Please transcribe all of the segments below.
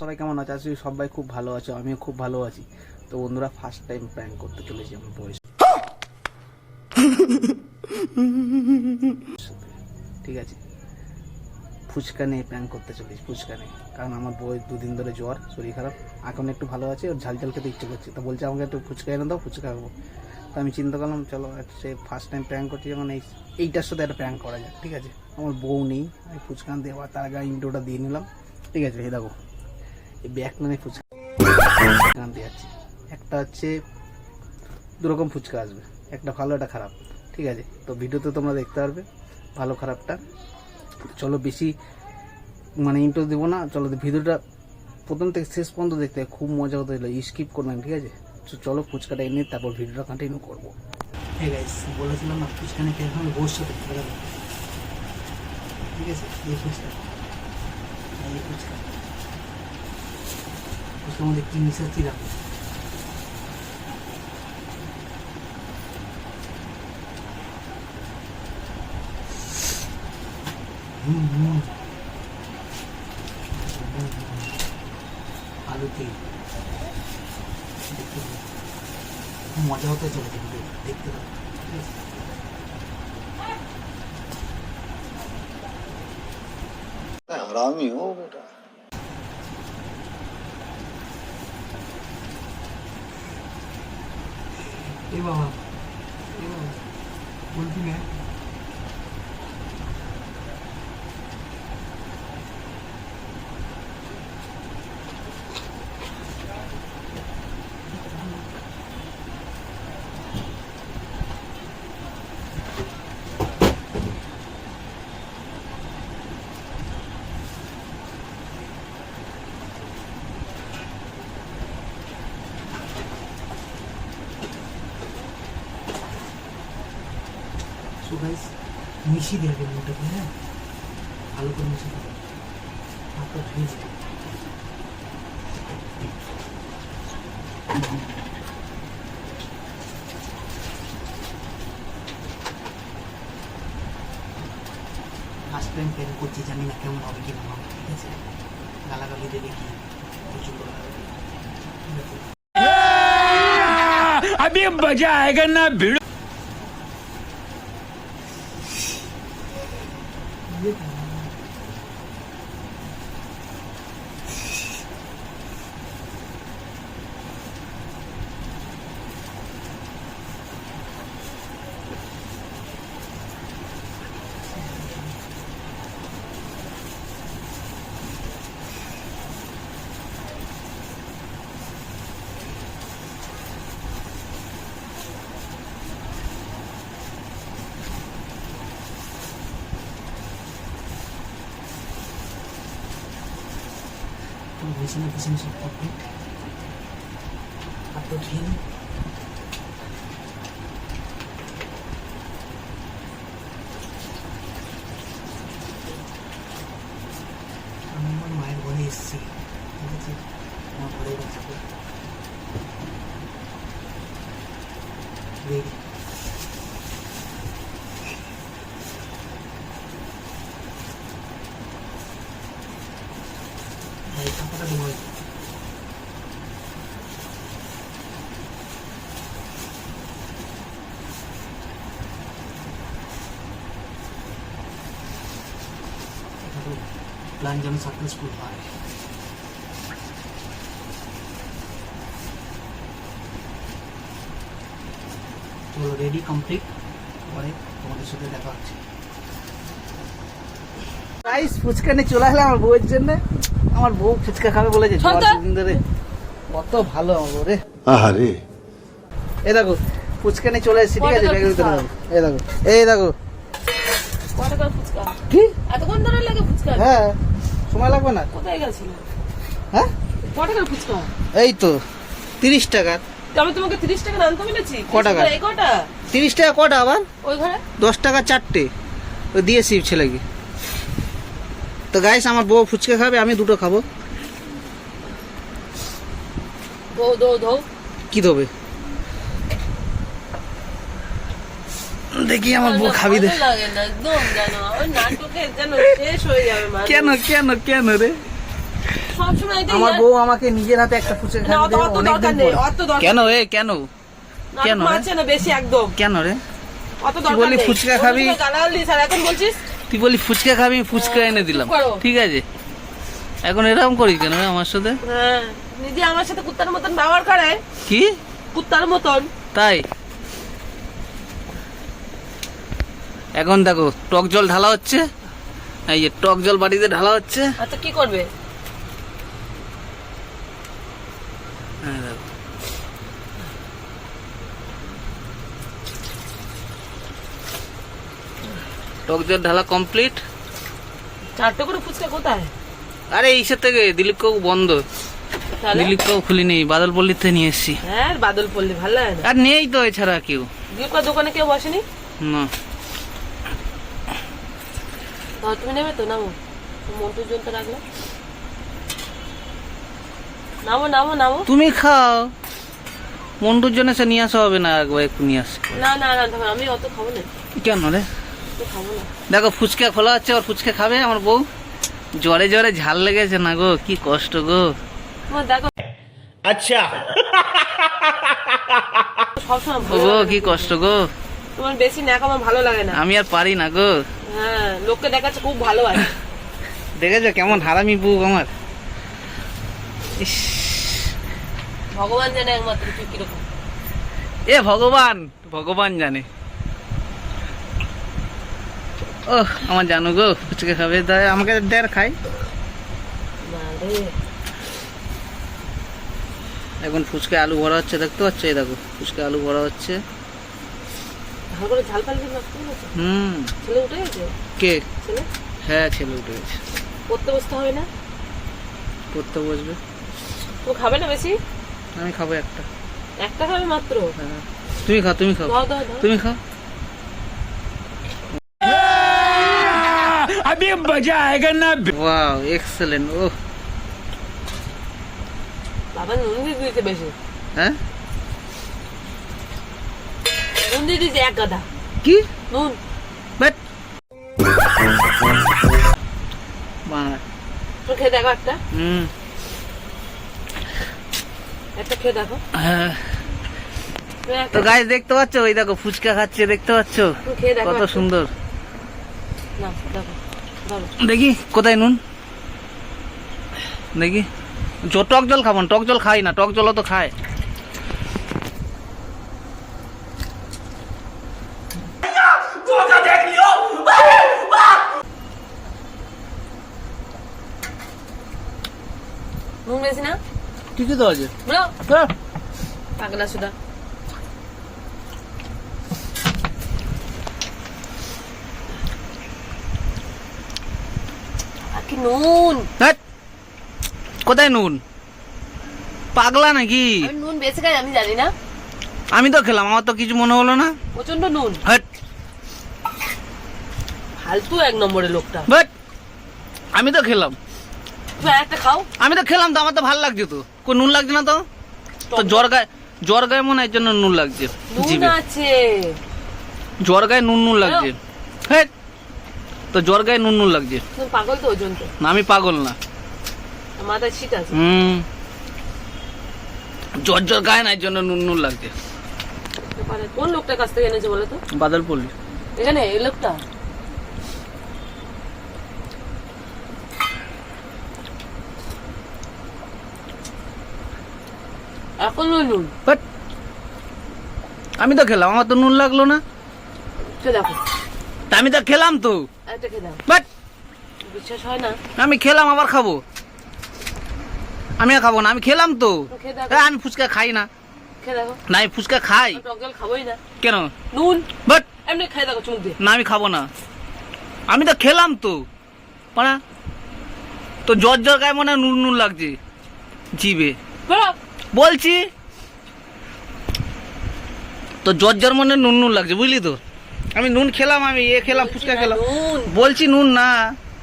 সবাই কেমন আছে? আজকে সবাই খুব ভালো আছে, আমিও খুব ভালো আছি। তো বন্ধুরা ফার্স্ট টাইম প্র্যাঙ্ক করতে চলেছি আমার বয়স ঠিক আছে। ফুচকা নিয়ে প্র্যাঙ্ক করতে চলেছি, ফুচকা নিয়ে। কারণ আমার বই দুদিন ধরে জ্বর, শরীর খারাপ। এখন একটু ভালো আছে, ওর ঝাল ঝাল খেতে ইচ্ছে করছে। তো বলছে, আমাকে একটু ফুচকা এনে দাও, ফুচকা খাব। তো আমি চিন্তা করলাম, চলো সে ফার্স্ট টাইম প্র্যাঙ্ক করছি যখন এই, এইটার সাথে একটা প্র্যাঙ্ক করা যায় ঠিক আছে। আমার বউ নেই, আমি ফুচকা দেওয়া তার আগে ইন্টোটা দিয়ে নিলাম। ঠিক আছে, এই দেখো। এই ব্যাগটা ফুচকা। আনতে যাচ্ছি একটা হচ্ছে দুরকম ফুচকা আসবে। একটা ভালো, একটা খারাপ। ঠিক আছে? তো ভিডিওতে তোমরা দেখতে পারবে ভালো, খারাপটা। চলো বেশি মানে ইন্টো দেবো না। চলো ভিডিওটা প্রথম থেকে শেষ পর্যন্ত দেখতে খুব মজা হতে হলো স্কিপ করবেন ঠিক আছে? চলো ফুচকাটা এনে তারপর ভিডিওটা কন্টিনিউ করব। হ্যাঁ গাইস বলেছিলাম না ফুচকা নিতে। এখন খেলা ঠিক আছে? এই ফুচকা। এই ফুচকা। ফুচকার মধ্যে কি মিশাচ্ছি রাখো হুম হুম আলু তেল দেখতে পাবো। খুব মজা হতে চলেছে ভিডিও দেখতে পাবো ঠিক আছে? हरामी हो बेटा এ বাবা মিশিয়ে দেবে ওটাকে হ্যাঁ ভালো করে মিশিয়ে দেবে হাতটা ধুয়ে দেবে ফার্স্ট টাইম প্ল্যান করছি জানি না কেমন হবে কি না হবে ঠিক আছে গালাগালি দেবে কি প্রচুর গালাগালি ঠিক আছে अभी मजा आएगा ना भिड़ो তো বিছানা বিছানা সব কমপ্লিট হাতটা ধুয়ে নিই। আমি আমার মায়ের ঘরে এসেছি ঠিক আছে আমার ঘরে বাঁচাবো রেডি ভাই কাপড়টা দেবো প্ল্যান যেন সাকসেসফুল হয় চলো রেডি কমপ্লিট পরে তোমাদের সাথে দেখা হচ্ছে রাইস ফুচকা নিয়ে চলে আসলাম আমার বউয়ের জন্য আমার বউ ফুচকা খাবে বলেছে ছ দিন ধরে। কত ভালো আমার বউ রে। আরে এই দেখো ফুচকা নিয়ে চলে এসেছি ঠিক আছে ব্যাগের ভিতরে রাখো। এই দেখো এই দেখো। কত করে ফুচকা? কি? এতক্ষণ ধরে লাগে ফুচকা? হ্যাঁ সময় লাগবে না। কোথায় গেছিল? হ্যাঁ? কত ফুচকা? এই তো তিরিশ টাকার আমি তোমাকে তিরিশ টাকা বলেছি ক টাকা? তিরিশ টাকা কটা আবার? ওই ঘরে? দশ টাকা চারটে। ওই দিয়েছি ছেলেকে। তো গাইস আমার বউ ফুচকা খাবে আমি দুটো খাব। দৌ দৌ দৌ। কি দেবে? দেখি আমার বউ খাবি দে। কেন কেন কেন রে? আমার বউ আমাকে নিজের হাতে একটা ফুচকা অত- দেবে অনেকদিন দরকার নেই, পরে। অত দরকার কেন এ কেন? কেন রে? না বেশি একদম। কেন রে? অত দরকার বলি ফুচকা খাবি? এখন বলছিস? তুই বলি ফুচকা খাবি আমি ফুচকা এনে দিলাম। ঠিক আছে? এখন এরকম করিস কেন আমার সাথে? হ্যাঁ নিজে আমার সাথে কুত্তার মতন ব্যবহার করে। কি? কুত্তার মতন। তাই? এখন দেখো টক জল ঢালা হচ্ছে। এই যে টক জল বাড়িতে ঢালা হচ্ছে। আচ্ছা কি করবে? হ্যাঁ, দেখো। টক জল ঢালা কমপ্লিট। চারটে করে ফুচকা কোথায়? আরে এইসব থেকে দিলীপ কাকু বন্ধ। দিলীপ কাকু খুলি নেই বাদল পল্লীতে নিয়ে এসছি। হ্যাঁ বাদল পড়লে ভালো লাগে আর নেই তো এছাড়া কেউ। দীপকার দোকানে কেউ বসেনি? না। তুমি নেবে তো? নামো। মন্টুর জন্য রাখলে নামো নামো নামো। তুমি খাও। মন্টুর জন্য সে নিয়ে আসা হবে না একবার একটু নিয়ে আসি। না না না আমি অত খাব না। কেন রে? দেখো ফুচকা খোলা হচ্ছে ওর ফুচকা খাবে আমার বউ। জ্বরে জ্বরে ঝাল লেগেছে না গো কি কষ্ট গো। দেখো। আচ্ছা। ও কি কষ্ট গো। তোমার বেশি ন্যাক আমার ভালো লাগে না। আমি আর পারি না গো। হ্যাঁ লোককে দেখাচ্ছে খুব ভালো আছে। দেখেছ কেমন হারামি বুক আমার? ভগবান জানে একমাত্র তুই কীরকম। এ ভগবান ভগবান জানে। ও আমার জানো গো ফুচকা খাবে। তাই আমাকে দেড় খাই। এখন ফুচকা আলু ভরা হচ্ছে দেখতে পাচ্ছ? এই দেখো ফুচকা আলু ভরা হচ্ছে। হুম। উঠে গেছে? কে? হ্যাঁ ছেলে উঠে গেছে। পড়তে বসতে হবে না? পড়তে বসবে। তুমি খাবে না বেশি? আমি খাব একটা। একটা খাবে মাত্র? হ্যাঁ। তুমি খাও তুমি খাও। তুমি খাও। अभी मजा आएगा ना ওয়াও এক্সেলেন্ট ও বাবা নুন দিয়ে দিয়েছে বেশি হ্যাঁ নুন দিয়ে দিয়েছে এক গাদা কি নুন বাট বাংলা তো খেয়ে দেখো একটা হুম একটা খেয়ে দেখো হ্যাঁ তুমি একটা তো গাছ দেখতে পাচ্ছ ওই দেখো ফুচকা খাচ্ছে দেখতে পাচ্ছ তুমি খেয়ে দেখো কত একটা। সুন্দর না দেখো ধরো দেখি কোথায় নুন? দেখি। টক জল খাব না, টক জল খাই না টক জলও তো খায়। নুন বেশি না? ঠিকই তো আছে। বলো। হ্যাঁ। পাগলা সুদা। কি নুন। কোথায় নুন? পাগলা নাকি? আমি নুন বেশি খাই আমি জানি না। আমি তো খেলাম আমার তো কিছু মনে হলো না। প্রচণ্ড নুন। ফালতু এক নম্বরের লোকটা। বাট আমি তো খেলাম। একটা খাও। আমি তো খেলাম তো আমার তো ভালো লাগছে তো। কোন নুন লাগছে না তো? তো জ্বর গায়ে জ্বর গায়ে মনে হয় জন্য নুন লাগছে। নুন আছে। জ্বর গায়ে নুন নুন লাগছে। হ্যাঁ তো জ্বর গায়ে নুন নুন লাগছে। পাগল তো ওজন না আমি পাগল না। মাথায় শীত আছে। হুম। জ্বর জ্বর গায়ে না জন্য নুন নুন লাগছে। কোন লোকটার কাছ থেকে এনেছে বলো তো? বাদল এখানে এই লোকটা? এখন নুন? বাট আমি তো খেলাম আমার তো নুন লাগল না। তা আমি তো খেলাম তো। বাট বিশ্বাস হয় না। আমি খেলাম আবার খাব। আমি আর খাব না আমি খেলাম তো। আমি ফুচকা খাই না। না আমি ফুচকা খাই। কেন? নুন। বাট না আমি খাব না। আমি তো খেলাম তো। পানা তো জ্বর জ্বর গায়ে মনে নুন নুন লাগছে। জিবে বলছি তো জ্বর জ্বর মনে নুন নুন লাগছে বুঝলি তো? আমি নুন খেলাম আমি এ খেলাম ফুচকা খেলাম নুন বলছি নুন না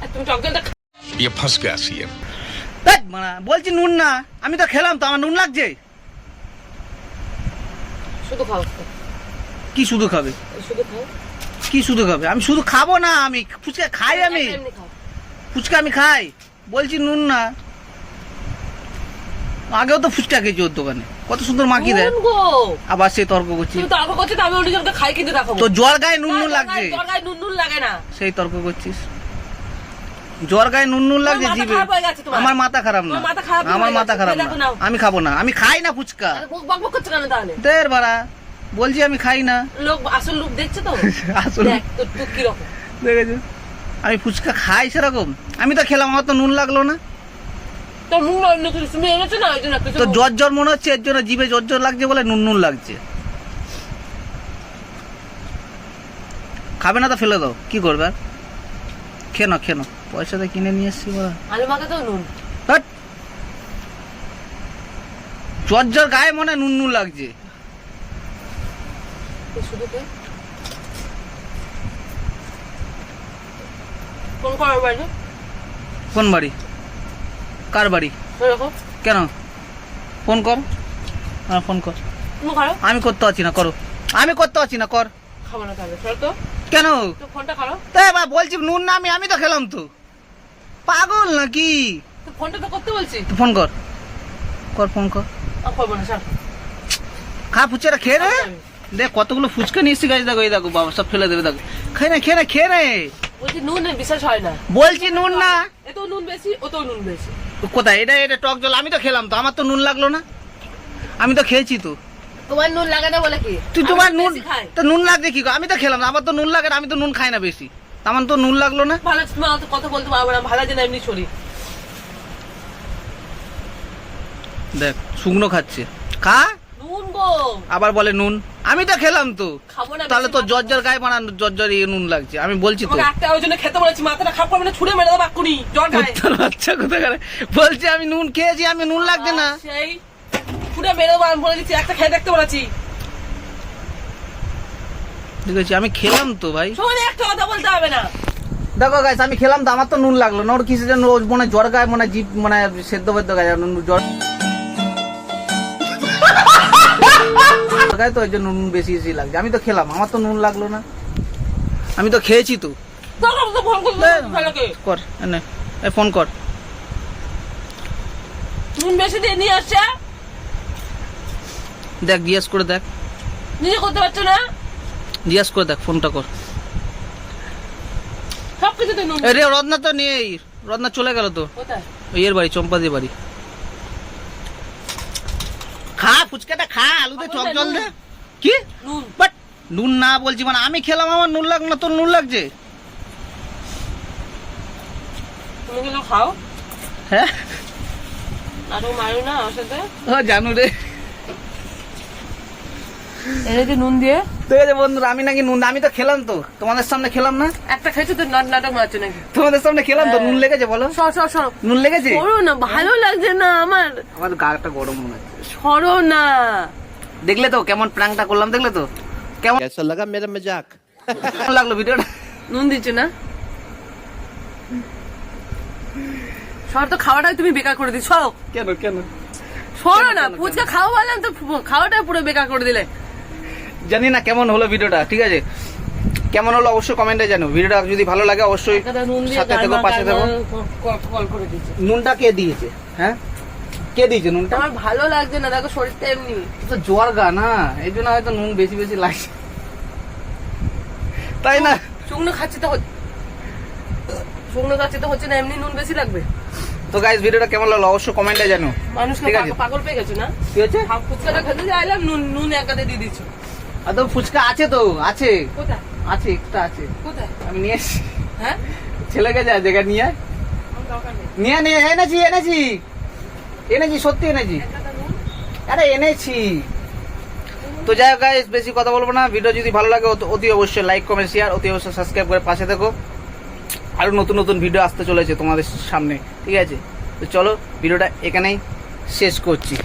আর তুমি টক জলটা খা- ये फंस गया सीएम ধ্যাৎ মারা, বলছি নুন না আমি তো খেলাম তো আমার নুন লাগছে শুধু খাও কি শুধু খাবে শুধু খাও কি শুধু খাবে আমি শুধু খাবো না আমি ফুচকা খাই আমি এমনি খাও ফুচকা আমি খাই বলছি নুন না আগেও তো ফুচকা খেয়েছি ওর দোকানে কত সুন্দর মাখিয়ে দেয়। আবার সে তর্ক করছি। তর্ক করছ তো আমি অন্যজনকে খাই কিন্তু দেখাবো তো জ্বর গায়ে নুন নুন লাগছে। তোর গায়ে নুন নুন লাগে না। সেই তর্ক করছিস। জ্বর গায়ে নুন নুন লাগছে জিভে। আমার মাথা খারাপ না। আমার মাথা খারাপ না। আমি খাব না। আমি খাই না ফুচকা। মুখ দের বাড়া। বলছি আমি খাই না। লোক আসল লোক দেখছে তো? আসলে দেখেছ আমি ফুচকা খাই সেরকম। আমি তো খেলাম আমার তো নুন লাগল না। তোর নুন অন্য কিছু তুমি এনেছো না ওই জন্য কিছু তো জ্বর জ্বর মনে হচ্ছে এর জন্য জিভে জ্বর জ্বর লাগছে বলে নুন নুন লাগছে। খাবে না তো ফেলে দাও কি করবে? খেয়ে নাও খেয়ে নাও। পয়সাতে কিনে নিয়ে এসছি বলা। আলু মাখা তো নুন। জ্বর জ্বর গায়ে মনে নুন নুন লাগছে। কোন বাড়ি? কার বাড়ি? কেন? ফোন কর। হ্যাঁ ফোন কর। তুমি আমি করতে পারছি না করো। আমি করতে পারছি না কর। খাব না তো। কেন? তাই বলছি নুন না আমি আমি তো খেলাম তো। পাগল নাকি? তো ফোনটা তো করতে বলছি। তুই ফোন কর। কর ফোন কর। খা ফুচকাটা খেয়ে রে দেখ কতগুলো ফুচকা নিয়ে এসছি গাছ দেখো এই দেখো বাবা সব ফেলে দেবে দেখো। খেয়ে নে খেয়ে নে খেয়ে নে। বলছি নুন বিশ্বাস হয় না। বলছি নুন না। এত নুন বেশি ও তো নুন বেশি। কোথায়? এটা এটা টক জল। আমি তো খেলাম তো আমার তো নুন লাগল না। আমি তো খেয়েছি তো। তোমার নুন লাগে না বলে কি? তুই তোমার নুন তো নুন লাগে কি আমি তো খেলাম না আমার তো নুন লাগে না আমি তো নুন খাই না বেশি। আমার তো নুন লাগল না। ভালো কথা বলতে পারব না ভালো যে এমনি শরীর। দেখ শুকনো খাচ্ছে। খা। আবার বলে নুন। আমি তো খেলাম তো। খাব তাহলে তো জ্বর গায়ে বানানো জ্বর ইয়ে নুন লাগছে। আমি বলছি তো। একটা ওই জন্য খেতে বলেছি মাথাটা খাপ করবে না ছুড়ে মেরে দেবো বাক্কুনি জ্বর বাচ্চা কোথায় গেলে বলছি আমি নুন খেয়েছি আমি নুন লাগছে না। সেই ছুড়ে মেরে দেবো আমি বলে দিচ্ছি একটা খেয়ে দেখতে বলেছি। ঠিক আছে আমি খেলাম তো ভাই। একটা কথা বলতে হবে না। দেখো গাইস আমি খেলাম তো আমার তো নুন লাগল না। ওর কিছু যেন মনে জ্বর গায়ে মনে জিভ মানে সেদ্ধ বেদ্ধ গায়ে নুন জ্বর। তো ওই জন্য নুন বেশি বেশি লাগছে। আমি তো খেলাম আমার তো নুন লাগল না। আমি তো খেয়েছি তো। তো কর এনে ফোন কর। নুন বেশি দিয়ে নিয়ে আসছে? দেখ জিজ্ঞেস করে দেখ। নিজে করতে পারছ না? জিজ্ঞেস করে দেখ ফোনটা কর। সব নুন। রে রত্না তো নেই। রত্না চলে গেল তো। কোথায়? ওই এর বাড়ি চম্পাদি বাড়ি। খা ফুচকাটা খা আলুতে চক জল দে। কি? বাট নুন না বলছি মানে আমি খেলাম আমার নুন লাগল না তোর নুন লাগছে? তুমি কিন্তু খাও? হ্যাঁ? নাটক মারো না আমার সাথে। ও জানু রে। নুন দিয়ে। ঠিক আছে বন্ধুরা আমি নাকি নুন আমি তো খেলাম তো। তোমাদের সামনে খেলাম না? একটা খেয়েছো তো নাট- নাটক মারছো নাকি? তোমাদের সামনে খেলাম তো নুন লেগেছে বলো। সর সর সর। নুন লেগেছে? না ভালো লাগছে না আমার। আমার গাটা গরম মনে হচ্ছে সরো না দেখলে তো কেমন প্রাংটা করলাম দেখলে তো কেমন कैसा लगा मेरा मजाक কেমন লাগলো ভিডিওটা নুন দিচ্ছ না সর তো খাওয়াটাই তুমি বেকার করে দিচ্ছ সরো কেন কেন সরো না ফুচকা খাও বললাম তো ফু- খাওয়াটাই পুরো বেকার করে দিলে জানি না কেমন হলো ভিডিওটা ঠিক আছে কেমন হলো অবশ্যই কমেন্টে জানো ভিডিওটা যদি ভালো লাগে অবশ্যই একটা নুন দিয়ে সাথে থেকো গারমা- পাশে থেকো গারমা ক- কল করে দিচ্ছে নুনটা কে দিয়েছে হ্যাঁ কে দিয়েছে নুনটা? আমার ভালো লাগছে না দেখো শরীরটা এমনি। তো জ্বর গা না এই জন্য হয়তো নুন বেশি বেশি লাগছে। তাই না? শুকনো খাচ্ছি তো শুকনো খাচ্ছি তো হচ্ছে না এমনি নুন বেশি লাগবে। তো গাইস ভিডিওটা কেমন লাগল? অবশ্যই কমেন্টে জানো। মানুষ। পাগল- পেয়ে গেছো না? কি হচ্ছে? হাফ ফুচকাটা খেতে চাইলাম নুন নুন এক গাদে দিয়ে দিচ্ছ। আর তো ফুচকা আছে তো আছে। কোথায়? আছে একটা আছে। কোথায়? আমি নিয়ে এসছি। হ্যাঁ? ছেলেকে যা জায়গা নিয়ে নিয়ে নিয়ে এনেছি এনেছি। এনেছি, সত্যি এনেছি। আরে এনেছি। তো যাই হোক বেশি কথা বলব না। ভিডিও যদি ভালো লাগে, অত- অবশ্যই লাইক কমেন্ট শেয়ার অতি অবশ্যই সাবস্ক্রাইব করে পাশে থেকো। আরও নতুন নতুন ভিডিও আসতে চলেছে তোমাদের সামনে, ঠিক আছে? তো চলো ভিডিওটা এখানেই শেষ করছি।